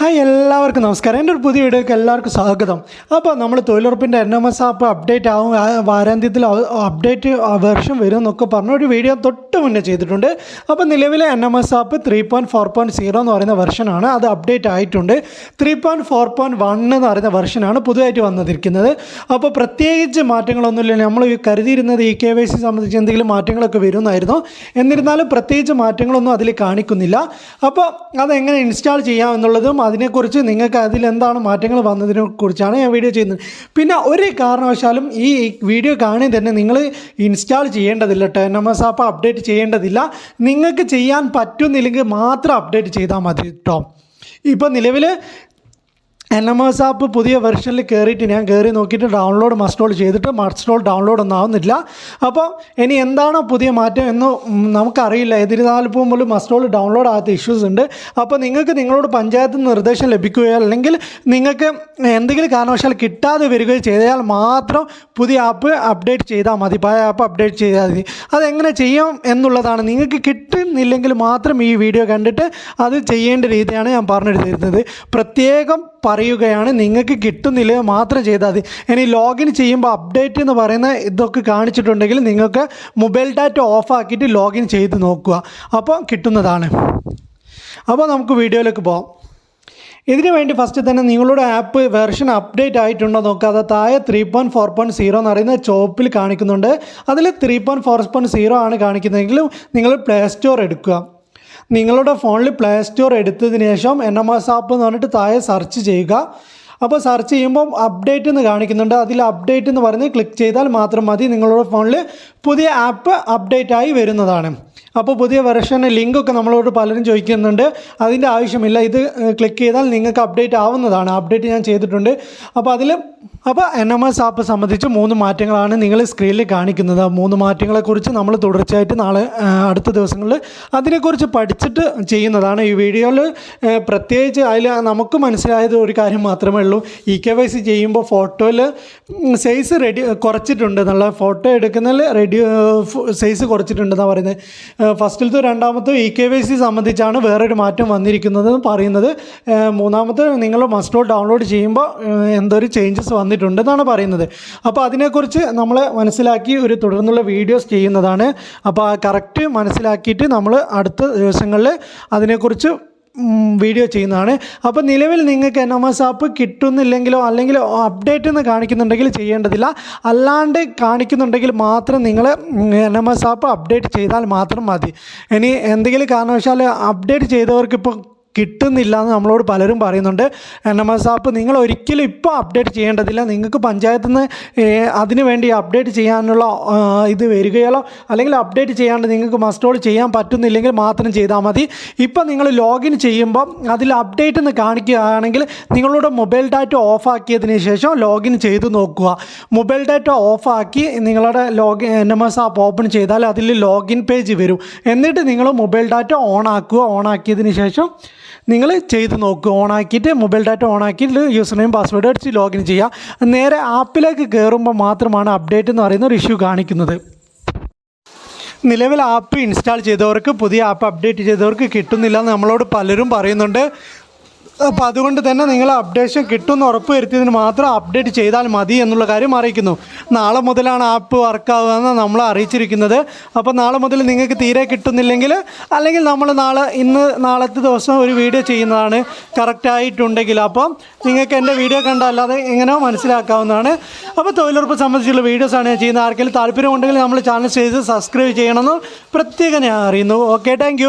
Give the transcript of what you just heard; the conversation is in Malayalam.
ഹായ് എല്ലാവർക്കും നമസ്കാരം. എന്റെ ഒരു പുതിയ വീഡിയോക്ക് എല്ലാവർക്കും സ്വാഗതം. അപ്പോൾ നമ്മൾ തൊഴിലുറപ്പിന്റെ N M S app update ആവും വാരാന്ത്യത്തിൽ അപ്ഡേറ്റ് വെർഷൻ വരും എന്നൊക്കെ പറഞ്ഞ ഒരു വീഡിയോ തൊട്ട് മുന്നേ ചെയ്തിട്ടുണ്ട്. അപ്പോൾ നിലവിലെ N M S app three point four point zero എന്ന് പറയുന്ന വെർഷനാണ് അത് അപ്ഡേറ്റ് ആയിട്ടുണ്ട്. Three point four point one എന്ന് പറയുന്ന വെർഷനാണ് പുതുതായിട്ട് വന്നിരിക്കുന്നത്. അപ്പോൾ പ്രത്യേകിച്ച് മാറ്റങ്ങളൊന്നുമില്ല. നമ്മൾ കരുതിയിരുന്നത് ഈ കെ വൈ സി സംബന്ധിച്ച് എന്തെങ്കിലും മാറ്റങ്ങളൊക്കെ വരുമെന്നായിരുന്നു എന്നിരുന്നാലും പ്രത്യേകിച്ച് മാറ്റങ്ങളൊന്നും അതിൽ കാണിക്കുന്നില്ല. അപ്പോൾ അതെങ്ങനെ ഇൻസ്റ്റാൾ ചെയ്യാം എന്നുള്ളതും അതിനെക്കുറിച്ച് നിങ്ങൾക്ക് അതിൽ എന്താണ് മാറ്റങ്ങൾ വന്നതിനെ കുറിച്ചാണ് ഞാൻ വീഡിയോ ചെയ്യുന്നത്. പിന്നെ ഒരു കാരണവശാലും ഈ വീഡിയോ കാണി തന്നെ നിങ്ങൾ ഇൻസ്റ്റാൾ ചെയ്യേണ്ടതില്ല. Ten M S app update ചെയ്യേണ്ടതില്ല. നിങ്ങൾക്ക് ചെയ്യാൻ പറ്റുന്നില്ലെങ്കിൽ മാത്രം അപ്ഡേറ്റ് ചെയ്താൽ മതി കേട്ടോ ഇപ്പോൾ നിലവിൽ എൻ എം എസ് ആപ്പ് പുതിയ വെർഷനിൽ കയറിയിട്ട് ഞാൻ കയറി നോക്കിയിട്ട് ഡൗൺലോഡ് മസ്റ്റോൾ ചെയ്തിട്ട് മസ്റ്റോൾ ഡൗൺലോഡ് ഒന്നും ആവുന്നില്ല അപ്പോൾ ഇനി എന്താണോ പുതിയ മാറ്റം എന്ന് നമുക്കറിയില്ല. എതിരുന്നാലും പോലും മസ്റ്റോൾ ഡൗൺലോഡ് ആകാത്ത ഇഷ്യൂസ് ഉണ്ട്. അപ്പോൾ നിങ്ങൾക്ക് നിങ്ങളോട് പഞ്ചായത്ത് നിർദ്ദേശം ലഭിക്കുകയോ അല്ലെങ്കിൽ നിങ്ങൾക്ക് എന്തെങ്കിലും കാരണവശാൽ കിട്ടാതെ വരികയോ ചെയ്താൽ മാത്രം പുതിയ ആപ്പ് അപ്ഡേറ്റ് ചെയ്താൽ മതി. പഴയ ആപ്പ് അപ്ഡേറ്റ് ചെയ്താൽ മതി. അതെങ്ങനെ ചെയ്യാം എന്നുള്ളതാണ്. നിങ്ങൾക്ക് കിട്ടുന്നില്ലെങ്കിൽ മാത്രം ഈ വീഡിയോ കണ്ടിട്ട് അത് ചെയ്യേണ്ട രീതിയാണ് ഞാൻ പറഞ്ഞു തരുന്നത് പ്രത്യേകം പറയുകയാണ് നിങ്ങൾക്ക് കിട്ടുന്നില്ല മാത്രം ചെയ്താൽ മതി. ഇനി ലോഗിൻ ചെയ്യുമ്പോൾ അപ്ഡേറ്റ് എന്ന് പറയുന്ന ഇതൊക്കെ കാണിച്ചിട്ടുണ്ടെങ്കിൽ നിങ്ങൾക്ക് മൊബൈൽ ഡാറ്റ ഓഫാക്കിയിട്ട് ലോഗിൻ ചെയ്ത് നോക്കുക. അപ്പോൾ കിട്ടുന്നതാണ്. അപ്പോൾ നമുക്ക് വീഡിയോയിലേക്ക് പോകാം ഇതിനു വേണ്ടി ഫസ്റ്റ് തന്നെ നിങ്ങളുടെ ആപ്പ് വെർഷൻ അപ്ഡേറ്റ് ആയിട്ടുണ്ടോ നോക്കുക. അത് താഴെ three point four point zero എന്ന് പറയുന്ന ചോപ്പിൽ കാണിക്കുന്നുണ്ട്. അതിൽ three point four point zero ആണ് കാണിക്കുന്നതെങ്കിലും നിങ്ങൾ പ്ലേ സ്റ്റോർ എടുക്കുക. നിങ്ങളുടെ ഫോണിൽ പ്ലേ സ്റ്റോർ എടുത്തതിന് ശേഷം എൻ എം എസ് ആപ്പ് എന്ന് പറഞ്ഞിട്ട് താഴെ സെർച്ച് ചെയ്യുക. അപ്പോൾ സെർച്ച് ചെയ്യുമ്പോൾ അപ്ഡേറ്റ് എന്ന് കാണിക്കുന്നുണ്ട്. അതിൽ അപ്ഡേറ്റ് എന്ന് പറഞ്ഞ് ക്ലിക്ക് ചെയ്താൽ മാത്രം മതി. നിങ്ങളുടെ ഫോണിൽ പുതിയ ആപ്പ് അപ്ഡേറ്റ് ആയി വരുന്നതാണ്. അപ്പോൾ പുതിയ വെർഷന് ലിങ്കൊക്കെ നമ്മളോട് പലരും ചോദിക്കുന്നുണ്ട്. അതിന്റെ ആവശ്യമില്ല. ഇത് ക്ലിക്ക് ചെയ്താൽ നിങ്ങൾക്ക് അപ്ഡേറ്റ് ആവുന്നതാണ്. അപ്ഡേറ്റ് ഞാൻ ചെയ്തിട്ടുണ്ട്. അപ്പോൾ അതിൽ അപ്പോൾ എൻ എം എസ് ആപ്പ് സംബന്ധിച്ച് മൂന്ന് മാറ്റങ്ങളാണ് നിങ്ങൾ സ്ക്രീനിൽ കാണിക്കുന്നത്. മൂന്ന് മാറ്റങ്ങളെക്കുറിച്ച് നമ്മൾ തുടർച്ചയായിട്ട് നാളെ അടുത്ത ദിവസങ്ങളിൽ അതിനെക്കുറിച്ച് പഠിച്ചിട്ട് ചെയ്യുന്നതാണ്. ഈ വീഡിയോയിൽ പ്രത്യേകിച്ച് അതിൽ നമുക്ക് മനസ്സിലായത് ഒരു കാര്യം മാത്രമേ ഉള്ളൂ. ഇ കെ വൈ സി ചെയ്യുമ്പോൾ ഫോട്ടോയിൽ സൈസ് റെഡി കുറച്ചിട്ടുണ്ട് എന്നുള്ള ഫോട്ടോ എടുക്കുന്നതിൽ റെഡി സൈസ് കുറച്ചിട്ടുണ്ടെന്നാണ് പറയുന്നത്. ഫസ്റ്റിലത്തെ രണ്ടാമത്തെ ഇ കെ വൈ സി സംബന്ധിച്ചാണ് വേറൊരു മാറ്റം വന്നിരിക്കുന്നത് എന്ന് പറയുന്നത്. മൂന്നാമത്തെ നിങ്ങൾ മസ്റ്റോ ഡൗൺലോഡ് ചെയ്യുമ്പോൾ എന്തൊരു ചേഞ്ചസ് വന്നിട്ടുണ്ടെന്നാണ് പറയുന്നത്. അപ്പോൾ അതിനെക്കുറിച്ച് നമ്മൾ മനസ്സിലാക്കി ഒരു തുടർന്നുള്ള വീഡിയോസ് ചെയ്യുന്നതാണ്. അപ്പോൾ ആ കറക്റ്റ് മനസ്സിലാക്കിയിട്ട് നമ്മൾ അടുത്ത ദിവസങ്ങളിൽ അതിനെക്കുറിച്ച് വീഡിയോ ചെയ്യുന്നതാണ്. അപ്പോൾ നിലവിൽ നിങ്ങൾക്ക് എൻ എം എസ് ആപ്പ് കിട്ടുന്നില്ലെങ്കിലോ അല്ലെങ്കിൽ അപ്ഡേറ്റ് എന്ന് കാണിക്കുന്നുണ്ടെങ്കിൽ ചെയ്യേണ്ടതില്ല. അല്ലാണ്ട് കാണിക്കുന്നുണ്ടെങ്കിൽ മാത്രം നിങ്ങൾ N M S app update ചെയ്താൽ മാത്രം മതി. ഇനി എന്തെങ്കിലും കാരണവശാൽ അപ്ഡേറ്റ് ചെയ്തവർക്ക് ഇപ്പോൾ കിട്ടുന്നില്ല എന്ന് നമ്മളോട് പലരും പറയുന്നുണ്ട്. എൻ എം എസ് ആപ്പ് നിങ്ങൾ ഒരിക്കലും ഇപ്പോൾ അപ്ഡേറ്റ് ചെയ്യേണ്ടതില്ല. നിങ്ങൾക്ക് പഞ്ചായത്തിൽ നിന്ന് അതിന് വേണ്ടി അപ്ഡേറ്റ് ചെയ്യാനുള്ള ഇത് വരികയോ അല്ലെങ്കിൽ അപ്ഡേറ്റ് ചെയ്യാണ്ട് നിങ്ങൾക്ക് മസ്റ്റോൾ ചെയ്യാൻ പറ്റുന്നില്ലെങ്കിൽ മാത്രം ചെയ്താൽ മതി. ഇപ്പം നിങ്ങൾ ലോഗിൻ ചെയ്യുമ്പോൾ അതിൽ അപ്ഡേറ്റ് എന്ന് കാണിക്കുകയാണെങ്കിൽ നിങ്ങളുടെ മൊബൈൽ ഡാറ്റ ഓഫ് ആക്കിയതിന് ശേഷം ലോഗിൻ ചെയ്ത് നോക്കുക. മൊബൈൽ ഡാറ്റ ഓഫ് ആക്കി നിങ്ങളുടെ login N M S app open ചെയ്താൽ അതിൽ ലോഗിൻ പേജ് വരും. എന്നിട്ട് നിങ്ങൾ മൊബൈൽ ഡാറ്റ ഓൺ ആക്കുക ഓൺ ആക്കിയതിന് ശേഷം നിങ്ങൾ ചെയ്ത് നോക്കുക ഓണാക്കിയിട്ട് മൊബൈൽ ഡാറ്റ ഓൺ ആക്കിയിട്ട് യൂസർ നെയിം പാസ്വേഡ് അടിച്ച് ലോഗിൻ ചെയ്യുക നേരെ ആപ്പിലേക്ക് കയറുമ്പോൾ മാത്രമാണ് അപ്ഡേറ്റ് എന്ന് പറയുന്ന ഒരു ഇഷ്യൂ കാണിക്കുന്നത്. നിലവിൽ ആപ്പ് ഇൻസ്റ്റാൾ ചെയ്തവർക്ക് പുതിയ ആപ്പ് അപ്ഡേറ്റ് ചെയ്തവർക്ക് കിട്ടുന്നില്ല എന്ന് നമ്മളോട് പലരും പറയുന്നുണ്ട്. അപ്പോൾ അതുകൊണ്ട് തന്നെ നിങ്ങൾ അപ്ഡേഷൻ കിട്ടുമെന്ന് ഉറപ്പ് വരുത്തിയതിന് മാത്രം അപ്ഡേറ്റ് ചെയ്താൽ മതി എന്നുള്ള കാര്യം അറിയിക്കുന്നു. നാളെ മുതലാണ് ആപ്പ് വർക്കാവുകയെന്ന് നമ്മൾ അറിയിച്ചിരിക്കുന്നത്. അപ്പോൾ നാളെ മുതൽ നിങ്ങൾക്ക് തീരെ കിട്ടുന്നില്ലെങ്കിൽ അല്ലെങ്കിൽ നമ്മൾ നാളെ ഇന്ന് നാളത്തെ ദിവസം ഒരു വീഡിയോ ചെയ്യുന്നതാണ് കറക്റ്റായിട്ടുണ്ടെങ്കിൽ അപ്പം നിങ്ങൾക്ക് എന്റെ വീഡിയോ കണ്ടല്ലാതെ എങ്ങനെയോ മനസ്സിലാക്കാവുന്നതാണ്. അപ്പോൾ തൊഴിലുറപ്പ് സംബന്ധിച്ചുള്ള വീഡിയോസാണ് ഞാൻ ചെയ്യുന്നത്. ആർക്കെങ്കിലും താല്പര്യമുണ്ടെങ്കിൽ നമ്മൾ ചാനൽ ചെയ്ത് സബ്സ്ക്രൈബ് ചെയ്യണമെന്ന് പ്രത്യേകം ഞാൻ അറിയുന്നു. Okay thank